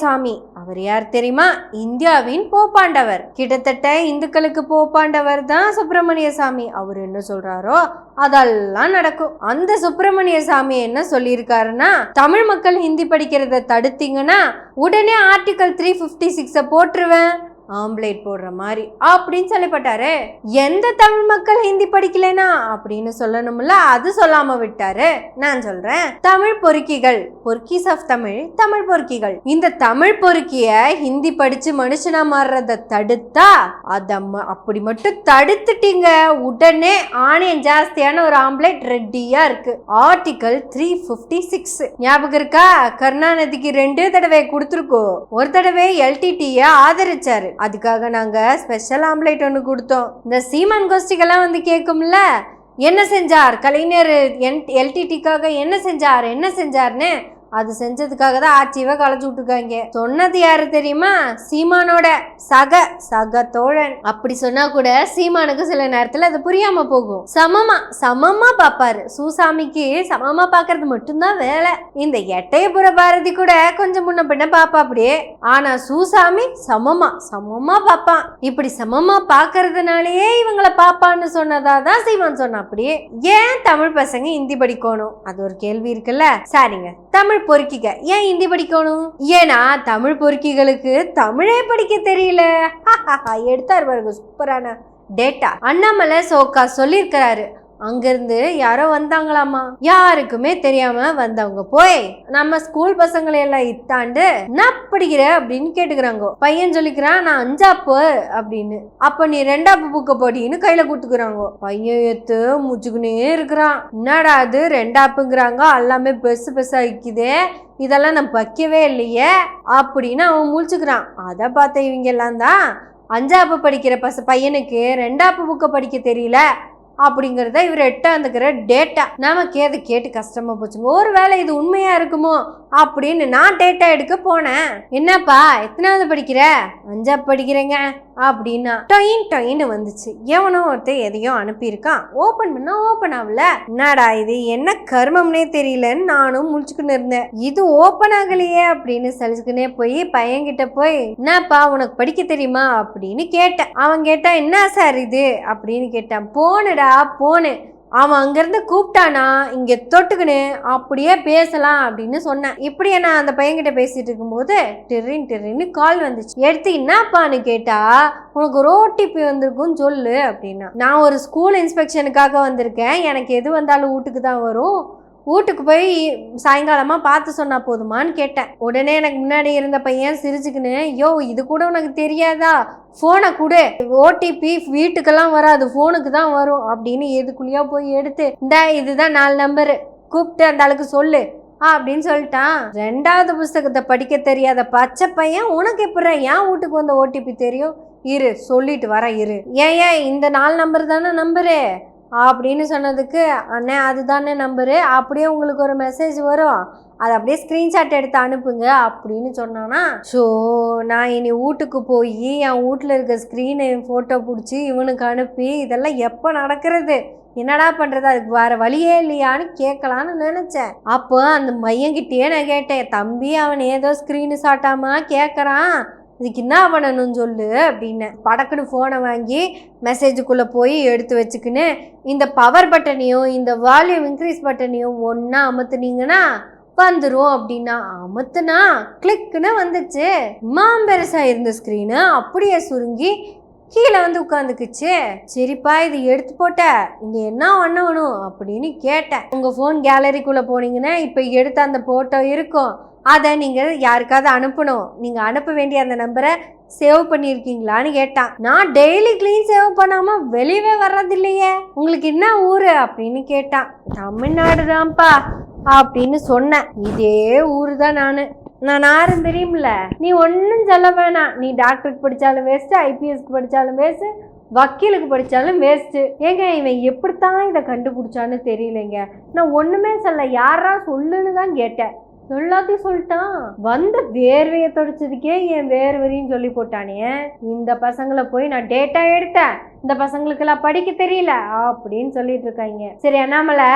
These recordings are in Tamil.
சாமி அவர் யார் தெரியுமா? இந்தியாவின் போப்பாண்டவர். கிட்டத்தட்ட இந்துக்களுக்கு போப்பாண்டவர் தான் சுப்பிரமணிய சாமி அவர் என்ன சொல்றாரோ அதெல்லாம் நடக்கும். அந்த சுப்பிரமணிய சாமி என்ன சொல்லியிருக்காருன்னா தமிழ் மக்கள் ஹிந்தி படிக்கிறத தடுத்தீங்கன்னா உடனே ஆர்டிகல் த்ரீ ஃபிஃப்டி சிக்ஸை போட்டுருவேன். ஆம்லேட் போடுற மாதிரி அப்படின்னு சொல்லப்பட்டாரு. எந்த தமிழ் மக்கள் ஹிந்தி படிக்கலைனா? அப்படின்னு சொல்லணும்ல அது சொல்லாம விட்டாரு. நான் சொல்றேன் தமிழ் பொறுக்கிகள் பொறுக்கீஸ் ஆஃப் தமிழ் தமிழ் பொறுக்கிகள். இந்த தமிழ் பொறுக்கிய ஹிந்தி படிச்சு மனுஷனா மாறுறத தடுத்தா அத ம- அப்படி மட்டும் தடுத்துட்டீங்க. உடனே ஆனியன் ஜாஸ்தியான ஒரு ஆம்லேட் ரெட்டியா இருக்கு. Article three fifty six. ஞாபகம் இருக்கா? கருணாநிதிக்கு ரெண்டு தடவை கொடுத்துருக்கோம். ஒரு தடவை எல்டிடிய ஆதரிச்சாரு. அதுக்காக நாங்கள் ஸ்பெஷல் ஆம்லேட் ஒன்று கொடுத்தோம். இந்த சீமான் கோஷ்டிகள்லாம் வந்து கேட்கும்ல என்ன செஞ்சார்? கலைஞர் என் எல்டிடிக்காக என்ன செஞ்சார்? என்ன செஞ்சார்னு? அது செஞ்சதுக்காக தான் ஆட்சியவை களைச்சு விட்டுருக்காங்க. சொன்னது யாரு தெரியுமா? சீமானோட சக சக தோழன். அப்படி சொன்னா கூட சீமானுக்கு சில நேரத்துல அது புரியாம போகும். சமமா சமமா பாப்பாரு சூசாமிக்கு சமமா பாக்குறது மட்டும்தான் வேலை. இந்த எட்டயபுர பாரதி கூட கொஞ்சம் முன்ன பின்ன பாப்பா அப்படியே. ஆனா சூசாமி சமமா சமமா பாப்பான் இப்படி சமமா பாக்குறதுனாலயே இவங்கள பாப்பான்னு சொன்னதா தான் சீமான் சொன்ன அப்படியே. ஏன் தமிழ் பசங்க ஹிந்தி படிக்கணும்? அது ஒரு கேள்வி இருக்குல்ல? சரிங்க. தமிழ் பொறுக்கிக்க. ஏன் ஹிந்தி படிக்கணும்? ஏன்னா தமிழ் பொறுக்கிகளுக்கு தமிழே படிக்க தெரியல. எடுத்தார் பாருங்க சூப்பரான டேட்டா அண்ணாமலை சோக்கா சொல்லியிருக்கிறாரு. அங்கிருந்து யாரோ வந்தாங்களாமா? யாருக்குமே தெரியாம வந்தவங்க. போய் நம்ம ஸ்கூல் பசங்களை எல்லாம் இத்தாண்டு என்ன படிக்கிற? அப்படின்னு கேட்டுக்கிறாங்க. பையன் சொல்லிக்கிறான் நான் அஞ்சாப்பு அப்படின்னு. அப்ப நீ ரெண்டாப்பு புக்க படின்னு கையில கொடுத்துக்கிறாங்க. பையன் எத்து முச்சுக்குனே இருக்கிறான். என்னடா அது ரெண்டாப்புங்கிறாங்க? எல்லாமே பெருசு பெருசா விக்குதே. இதெல்லாம் நான் வைக்கவே இல்லையே அப்படின்னு அவன் முழிச்சுக்கிறான். அதை பார்த்த இவங்க எல்லாம் தான் அஞ்சாப்பு படிக்கிற பச பையனுக்கு ரெண்டாப்பு புக்கை படிக்க தெரியல. அப்படிங்கிறத இவர் எட்டாந்துக்கிற டேட்டா நமக்கு அதை கேட்டு கஷ்டமாக போச்சுங்க? ஒருவேளை இது உண்மையாக இருக்குமோ? அப்படின்னு நான் டேட்டா எடுக்க போனேன். என்னப்பா எத்தனாவது படிக்கிற? அஞ்சா படிக்கிறேங்க அப்படின்னா டொயின் டொயின்னு வந்துச்சு. எவனோ ஒருத்தன் எதையோ அனுப்பியிருக்கான். ஓப்பன் பண்ணா ஓப்பன் ஆகல. என்னடா இது? என்ன கர்மம்னே தெரியலன்னு நானும் முழிச்சுக்கின்னு இருந்தேன். இது ஓப்பன் ஆகலையே அப்படின்னு சலிச்சுக்கினே போய் பையன்கிட்ட போய் என்னப்பா உனக்கு படிக்க தெரியுமா? அப்படின்னு கேட்டேன். அவன் கேட்டான் என்ன சார் இது? அப்படின்னு கேட்டான். போனுடா போனு அவன் அங்கேருந்து கூப்பிட்டானா இங்கே தொட்டுக்கின்னு அப்படியே பேசலாம் அப்படின்னு சொன்னேன். இப்படியே நான் அந்த பையன்கிட்ட பேசிட்டு இருக்கும்போது டிரின் டிரின்னு கால் வந்துச்சு. எடுத்து என்னப்பான்னு கேட்டா உனக்கு ஒரு ஓடிபி வந்திருக்கும்னு சொல்லு அப்படின்னா. நான் ஒரு ஸ்கூல் இன்ஸ்பெக்ஷனுக்காக வந்திருக்கேன். எனக்கு எது வந்தாலும் வீட்டுக்கு தான் வரும். வீட்டுக்கு போய் சாயங்காலமாக பார்த்து சொன்னா போதுமான்னு கேட்டேன். உடனே எனக்கு முன்னாடி இருந்த பையன் சிரிச்சுக்கின்னு யோ இது கூட உனக்கு தெரியாதா? ஃபோனை கொடு. ஓடிபி வீட்டுக்கெல்லாம் வராது. ஃபோனுக்கு தான் வரும். அப்படின்னு எதுக்குள்ளேயோ போய் எடுத்து இந்த இதுதான் நாலு நம்பரு. கூப்பிட்டு அந்த ஆளுக்கு சொல்லு. அப்படின்னு சொல்லிட்டான். ரெண்டாவது புஸ்தகத்தை படிக்க தெரியாத பச்சை பையன் உனக்கு எப்படி ஏன் வீட்டுக்கு வந்த ஓடிபி தெரியும்? இரு சொல்லிட்டு வரேன் இரு. ஏன் ஏன்? இந்த நாலு நம்பர் தானே நம்பரு? அப்படின்னு சொன்னதுக்கு அண்ணே அதுதானே நம்பரு. அப்படியே உங்களுக்கு ஒரு மெசேஜ் வரும். அதை அப்படியே ஸ்க்ரீன்ஷாட் எடுத்து அனுப்புங்க அப்படின்னு சொன்னானா. ஸோ நான் இனி வீட்டுக்கு போய் என் வீட்டில் இருக்க ஸ்க்ரீனை ஃபோட்டோ பிடிச்சி இவனுக்கு அனுப்பி இதெல்லாம் எப்போ நடக்கிறது? என்னடா பண்ணுறது அதுக்கு வேறு வழியே இல்லையான்னு கேட்கலான்னு நினச்சேன். அப்போ அந்த மையங்கிட்டேயே நான் கேட்டேன் தம்பி அவன் ஏதோ ஸ்க்ரீனு சாட்டாமா கேட்குறான் இதுக்கு என்ன பண்ணணும்னு சொல்லு அப்படின்னு படக்குன்னு ஃபோனை வாங்கி மெசேஜுக்குள்ளே போய் எடுத்து வச்சுக்கின்னு இந்த பவர் பட்டனையும் இந்த வால்யூம் இன்க்ரீஸ் பட்டனையும் ஒன்றா அமுத்துனீங்கன்னா வந்துடும் அப்படின்னா அமுத்துனா கிளிக்குன்னு வந்துச்சு. மாம்பெருசா இருந்த ஸ்க்ரீனு அப்படியே சுருங்கி கீழே வந்து உட்காந்துக்குச்சு. சரிப்பா இது எடுத்து போட்ட. இங்கே என்ன பண்ணணும் அப்படின்னு கேட்டேன். உங்கள் ஃபோன் கேலரிக்குள்ளே போனீங்கன்னா இப்போ எடுத்த அந்த ஃபோட்டோ இருக்கும். அதை நீங்கள் யாருக்காவது அனுப்பணும். நீங்கள் அனுப்ப வேண்டிய அந்த நம்பரை சேவ் பண்ணியிருக்கீங்களான்னு கேட்டான். நான் டெய்லி க்ளீன் சேவ் பண்ணாமல் வெளியவே வர்றதில்லையே. உங்களுக்கு என்ன ஊர்? அப்படின்னு கேட்டான். தமிழ்நாடு தான்ப்பா அப்படின்னு சொன்னேன். இதே ஊர் தான் நான். நான் யாரும் தெரியும்ல நீ ஒன்றும் சொல்ல வேணாம். நீ டாக்டருக்கு படித்தாலும் வேஸ்ட்டு ஐபிஎஸ்க்கு படித்தாலும் வேஸ்ட்டு வக்கீலுக்கு படித்தாலும் வேஸ்ட்டு ஏங்க இவன் எப்படித்தான் இதை கண்டுபிடிச்சான்னு தெரியலைங்க. நான் ஒன்றுமே சொல்ல யாரா சொல்லுன்னு தான் கேட்டேன். எல்லாத்தையும் சொல்லிட்டான். வந்த வேர்வையை தொடச்சதுக்கே என் வேர்வரின்னு சொல்லி போட்டானே. இந்த பசங்களை போய் நான் டேட்டா எடுத்தேன். இந்த பசங்களுக்கெல்லாம் படிக்க தெரியல அப்படின்னு சொல்லிட்டு இருக்காங்க. சரி அண்ணாமலை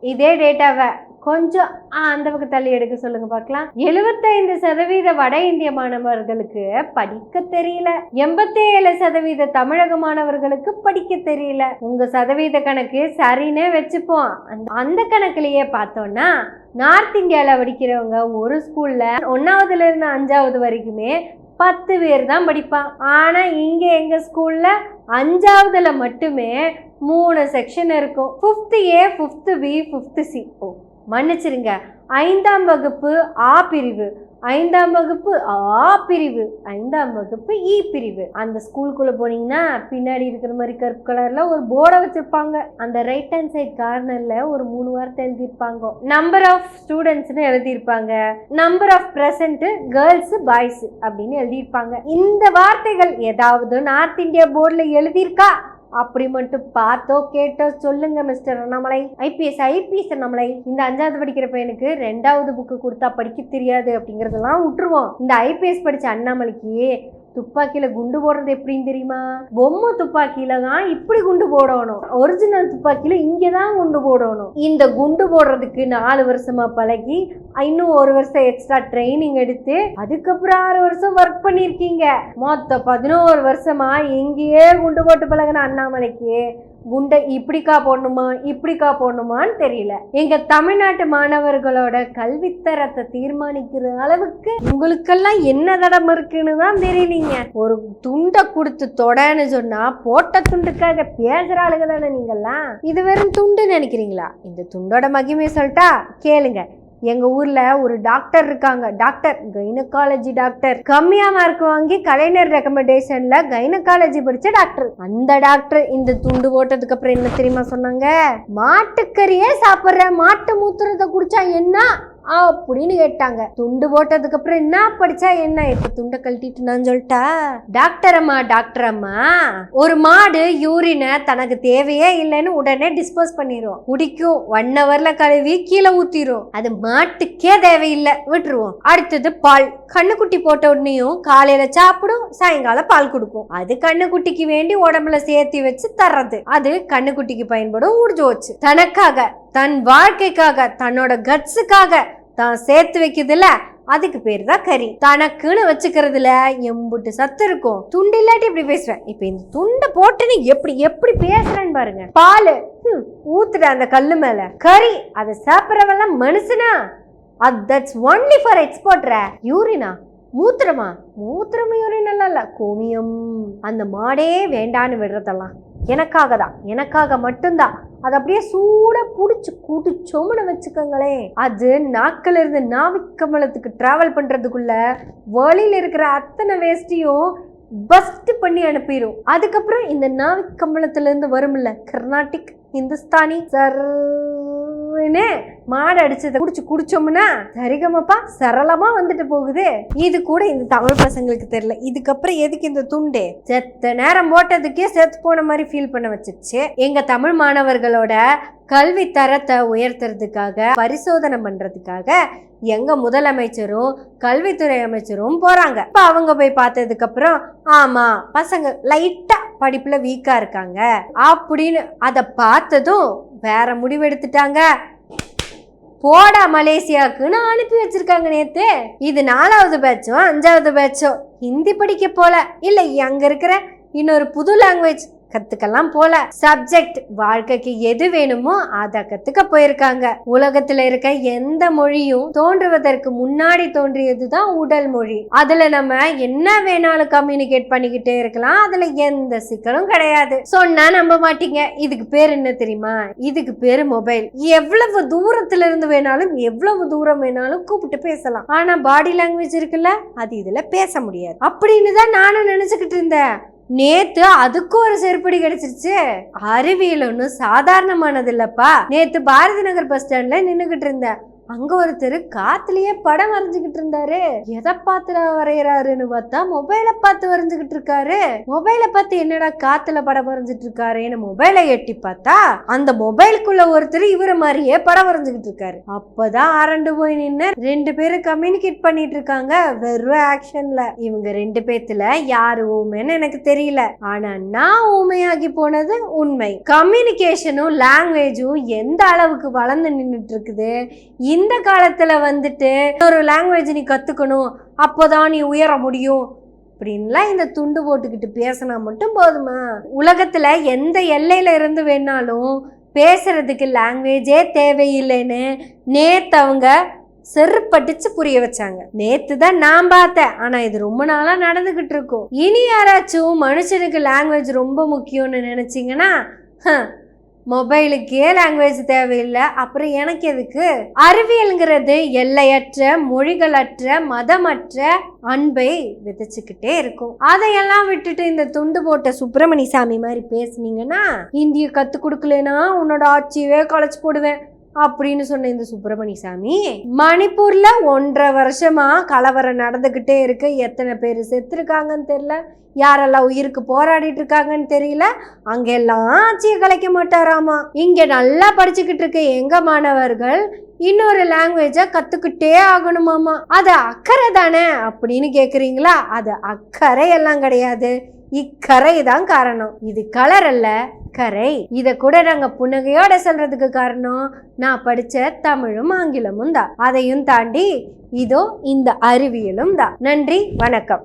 இதே டேட்டாவை கொஞ்சம் அந்த பக்கம் தள்ளி எடுக்க சொல்லுங்க பார்க்கலாம். எழுபத்தைந்து சதவீத வட இந்திய மாணவர்களுக்கு படிக்க தெரியல. எண்பத்தி ஏழு சதவீத தமிழக மாணவர்களுக்கு படிக்க தெரியல. உங்க சதவீத கணக்கு சரின்னே வச்சுப்போம். அந்த- அந்த கணக்குலயே பார்த்தோம்னா நார்த் இந்தியாவில் படிக்கிறவங்க ஒரு ஸ்கூல்ல ஒன்னாவதுல இருந்து அஞ்சாவது வரைக்குமே பத்து பேர் தான் படிப்பான் ஆனால் இங்கே எங்கள் ஸ்கூலில் அஞ்சாவதுல மட்டுமே மூணு செக்ஷன் இருக்கும். Fifth A fifth B fifth C ஓ மன்னிச்சிருங்க. ஐந்தாம் வகுப்பு ஆ பிரிவு. ஐந்தாம் வகுப்பு ஆ பிரிவு. ஐந்தாம் வகுப்பு இ பிரிவு. அந்த ஸ்கூலுக்குள்ளே போனீங்கன்னா பின்னாடி இருக்கிற மாதிரி கருப்பு கலரில் ஒரு போர்டை வச்சுருப்பாங்க. அந்த ரைட் ஹேண்ட் சைட் கார்னரில் ஒரு மூணு வார்த்தை எழுதியிருப்பாங்க. நம்பர் ஆஃப் ஸ்டூடெண்ட்ஸ்னு எழுதியிருப்பாங்க. Number of present girls boys அப்படின்னு எழுதியிருப்பாங்க. இந்த வார்த்தைகள் ஏதாவது நார்த் இந்தியா போர்டில் எழுதியிருக்கா? அப்படி மட்டும் பார்த்தோ கேட்டோ சொல்லுங்க mister Annamalai. IPS IPS Annamalai இந்த அஞ்சாவது படிக்கிற பையனுக்கு ரெண்டாவது புக்கு கொடுத்தா படிக்க தெரியாது அப்படிங்கறதெல்லாம் விட்டுருவோம். இந்த ஐபிஎஸ் படிச்ச அண்ணாமலைக்கு துப்பாக்கியில குண்டு போடுறது எப்படின்னு தெரியுமா? பொம்மை துப்பாக்கியில தான் இப்படி குண்டு போடணும். ஒரிஜினல் துப்பாக்கியில இங்கே தான் குண்டு போடணும். இந்த குண்டு போடுறதுக்கு நாலு வருஷமா பழகி இன்னும் ஒரு வருஷம் எக்ஸ்ட்ரா ட்ரைனிங் எடுத்து அதுக்கப்புறம் ஆறு வருஷம் ஒர்க் பண்ணியிருக்கீங்க. மொத்தம் பதினோரு வருஷமா எங்கேயே குண்டு போட்டு பழகின அண்ணாமலைக்கு. குண்டை இப்படிக்கா போடணுமா இப்படிக்கா போடணுமான்னு தெரியல. எங்க தமிழ்நாட்டு மாணவர்களோட கல்வித்தரத்தை தீர்மானிக்கிற அளவுக்கு உங்களுக்கெல்லாம் என்ன தடம் இருக்குன்னு தான் தெரியலீங்க. ஒரு துண்டை கொடுத்து தொடன்னு சொன்னா போட்ட துண்டுக்காக பேசுற ஆளுங்க தானே நீங்கெல்லாம் இது வெறும் துண்டு நினைக்கிறீங்களா? இந்த துண்டோட மகிமையை சொல்லிட்டா கேளுங்க. எங்க ஊர்ல ஒரு டாக்டர் இருக்காங்க. Doctor gynaecology doctor. கம்மியா மார்க் வாங்கி கலைஞர் ரெக்கமெண்டேஷன்ல கைனகாலஜி படிச்ச டாக்டர். அந்த டாக்டர் இந்த துண்டு போட்டதுக்கு அப்புறம் என்ன தெரியுமா சொன்னாங்க? மாட்டுக்கறியே சாப்பிடுற மாட்டு மூத்திரத்தை குடிச்சா என்ன? அப்படின்னு கேட்டாங்க. துண்டு போட்டதுக்கு அப்புறம் என்ன படிச்சா என்ன? இப்ப துண்டை கழட்டிட்டு நான் சொல்லிட்டா? டாக்டர் அம்மா டாக்டர் அம்மா ஒரு மாடு யூரினை தனக்கு தேவையே இல்லைன்னு உடனே டிஸ்போஸ் பண்ணிடுவோம் குடிக்கும். ஒன் ஹவர்ல கழுவி கீழே ஊத்திரும். அது மாட்டுக்கே தேவையில்லை. விட்டுருவோம். அடுத்தது பால். கண்ணுக்குட்டி போட்ட உடனேயும் காலையில சாப்பிடும் சாயங்காலம் பால் கொடுக்கும். அது கண்ணுக்குட்டிக்கு வேண்டி உடம்புல சேர்த்து வச்சு தர்றது. அது கண்ணுக்குட்டிக்கு பயன்படும் ஊர்ஜோச்சு. தனக்காக தன் வாழ்க்கைக்காக தன்னோட கட்ஸுக்காக தான் சேர்த்து வைக்குதுல அதுக்கு பேர் தான் கறி. தனக்குன்னு வச்சுக்கிறதுல எம்புட்டு சத்து இருக்கும். துண்டு இல்லாட்டி இப்படி பேசுவேன். இப்ப இந்த துண்டை போட்டு நீ எப்படி எப்படி பேசுறேன்னு பாருங்க. பால் ஊத்துட அந்த கல்லு மேல. கறி அதை சாப்பிட்றவெல்லாம் மனுஷனா? அது தட்ஸ் ஒன்லி ஃபார் எக்ஸ்போர்ட்ரா யூரினா? மூத்திரமா? மூத்திரம் யூரின் எல்லாம் இல்லை. கோமியம். அந்த மாடே வேண்டான்னு விடுறதெல்லாம். எனக்காக தான். எனக்காக மட்டும்தான். அது அப்படியே சூட புடிச்சு குடிச்சோம்னு வச்சுக்கோங்களேன். அது நாக்கில் இருந்து நாவிக்கமலத்துக்கு டிராவல் பண்ணுறதுக்குள்ள வழியில் இருக்கிற அத்தனை வேஸ்டியும் பஸ்ட் பண்ணி அனுப்பிடும் அதுக்கப்புறம் இந்த நாவிக்கம்பளத்துலேருந்து வரும்ல கர்நாடிக் ஹிந்துஸ்தானி சர்னு மாடு அடிச்சதை குடிச்சு குடிச்சோம்னா சரிகமப்பா சரளமா வந்துட்டு போகுது. இது கூட இந்த தமிழ் பசங்களுக்கு தெரியல. இதுக்கப்புறம் எதுக்கு இந்த துண்டு? செத்த நேரம் போட்டதுக்கே செத்து போன மாதிரி ஃபீல் பண்ண வச்சிருச்சு. எங்க தமிழ் மாணவர்களோட கல்வி தரத்தை உயர்த்துறதுக்காக பரிசோதனை பண்றதுக்காக எங்க முதலமைச்சரும் கல்வித்துறை அமைச்சரும் போறாங்க. இப்ப அவங்க போய் பார்த்ததுக்கு அப்புறம் ஆமா பசங்க லைட்டா படிப்புல வீக்கா இருக்காங்க. அப்படின்னு அதை பார்த்ததும் வேற முடிவு எடுத்துட்டாங்க போடா மலேசியாவுக்குன்னு அனுப்பி வச்சிருக்காங்க நேத்து. இது நாலாவது பேட்சோ அஞ்சாவது பேட்சோ ஹிந்தி படிக்க போல. இல்லை அங்க இருக்கிற இன்னொரு புது லாங்குவேஜ் கத்துக்கலாம் போல. சப்ஜெக்ட் வாழ்க்கைக்கு எது வேணுமோ அதை கத்துக்க போயிருக்காங்க. உலகத்துல இருக்க எந்த மொழியும் தோன்றுவதற்கு முன்னாடி தோன்றியதுதான் உடல் மொழி. அதுல நம்ம என்ன வேணாலும் கம்யூனிகேட் பண்ணிக்கிட்டே இருக்கலாம். அதுல எந்த சிக்கலும் கிடையாது. சொன்னா நம்ப மாட்டீங்க. இதுக்கு பேர் என்ன தெரியுமா? இதுக்கு பேரு மொபைல் எவ்வளவு தூரத்துல இருந்து வேணாலும் எவ்வளவு தூரம் வேணாலும் கூப்பிட்டு பேசலாம். ஆனா பாடி லாங்குவேஜ் இருக்குல்ல அது இதுல பேச முடியாது. அப்படின்னு தான் நானும் நினைச்சுக்கிட்டு இருந்தேன். நேத்து அதுக்கு ஒரு செருப்படி கிடைச்சிருச்சு. அறிவியல் ஒன்றும் சாதாரணமானது இல்லப்பா. நேத்து பாரதி நகர் பஸ் ஸ்டாண்ட்ல நின்னுகிட்டு இருந்தேன். அங்க ஒருத்தர் காத்துலயே படம் வரைஞ்சுக்கிட்டு இருந்தாரு. எதை பார்த்து வரைகிறாருன்னு பார்த்தா மொபைலை பார்த்து வரைஞ்சுக்கிட்டு இருக்காரு. மொபைலை பார்த்து என்னடா காத்துல படம் வரைஞ்சிட்டு இருக்காருன்னு மொபைலை எட்டி பார்த்தா அந்த மொபைலுக்குள்ள ஒருத்தர் இவர மாதிரியே படம் வரைஞ்சுக்கிட்டு இருக்காரு. அப்பதான் அரண்டு போய் நின்று ரெண்டு பேரும் கம்யூனிகேட் பண்ணிட்டு இருக்காங்க. வெறும் ஆக்ஷன்ல இவங்க ரெண்டு பேத்துல யாரு ஊமைன்னு எனக்கு தெரியல. ஆனா நான் ஊமையாகி போனது உண்மை. கம்யூனிகேஷனும் லாங்குவேஜும் எந்த அளவுக்கு வளர்ந்து நின்றுட்டு இருக்குது? இந்த காலத்தில் வந்துட்டு ஒரு லாங்குவேஜ் நீ கத்துக்கணும் அப்போதான் நீ உயர முடியும். அப்படின்லாம் இந்த துண்டு போட்டுக்கிட்டு பேசினா மட்டும் போதுமா? உலகத்தில் எந்த எல்லையில் இருந்து வேணாலும் பேசுறதுக்கு லாங்குவேஜே தேவையில்லைன்னு நேத்து அவங்க செருப்படிச்சு புரிய வச்சாங்க. நேத்து தான் நான் பார்த்தேன். ஆனா இது ரொம்ப நாளா நடந்துகிட்டு இருக்கும். இனி யாராச்சும் மனுஷனுக்கு லாங்குவேஜ் ரொம்ப முக்கியம்னு நினைச்சீங்கன்னா மொபைலுக்கே லாங்குவேஜ் தேவையில்லை. அப்புறம் எனக்கு எதுக்கு? அறிவியல்ங்கிறது எல்லையற்ற மொழிகளற்ற மதமற்ற அன்பை விதைச்சுக்கிட்டே இருக்கும். அதையெல்லாம் விட்டுட்டு இந்த துண்டு போட்ட சுப்பிரமணி சாமி மாதிரி பேசுனீங்கன்னா இந்திய கத்து கொடுக்கலனா உன்னோட ஆட்சியவே களைச்சு போடுவேன். அப்படின்னு சொன்ன இந்த சுப்பிரமணி சாமி மணிப்பூர்ல ஒன்றரை வருஷமா கலவரம் நடந்துகிட்டே இருக்கு. எத்தனை பேர் செத்துருக்காங்கன்னு தெரியல. யாரெல்லாம் உயிருக்கு போராடிட்டு இருக்காங்கன்னு தெரியல. அங்கெல்லாம் ஆட்சியை கலைக்க மாட்டாராமா. இங்க நல்லா படிச்சுக்கிட்டு இருக்க எங்க மாணவர்கள் இன்னொரு லாங்குவேஜை கற்றுக்கிட்டே ஆகணுமாமா. அது அக்கறை தானே அப்படின்னு கேட்குறீங்களா அது அக்கறை எல்லாம் கிடையாது. இக்கரை தான் காரணம். இது கலர் அல்ல கரை. இத கூட நாங்க புன்னகையோட சொல்றதுக்கு காரணம் நான் படிச்ச தமிழும் ஆங்கிலமும் தான். அதையும் தாண்டி இதோ இந்த அறிவியலும் தான். நன்றி வணக்கம்.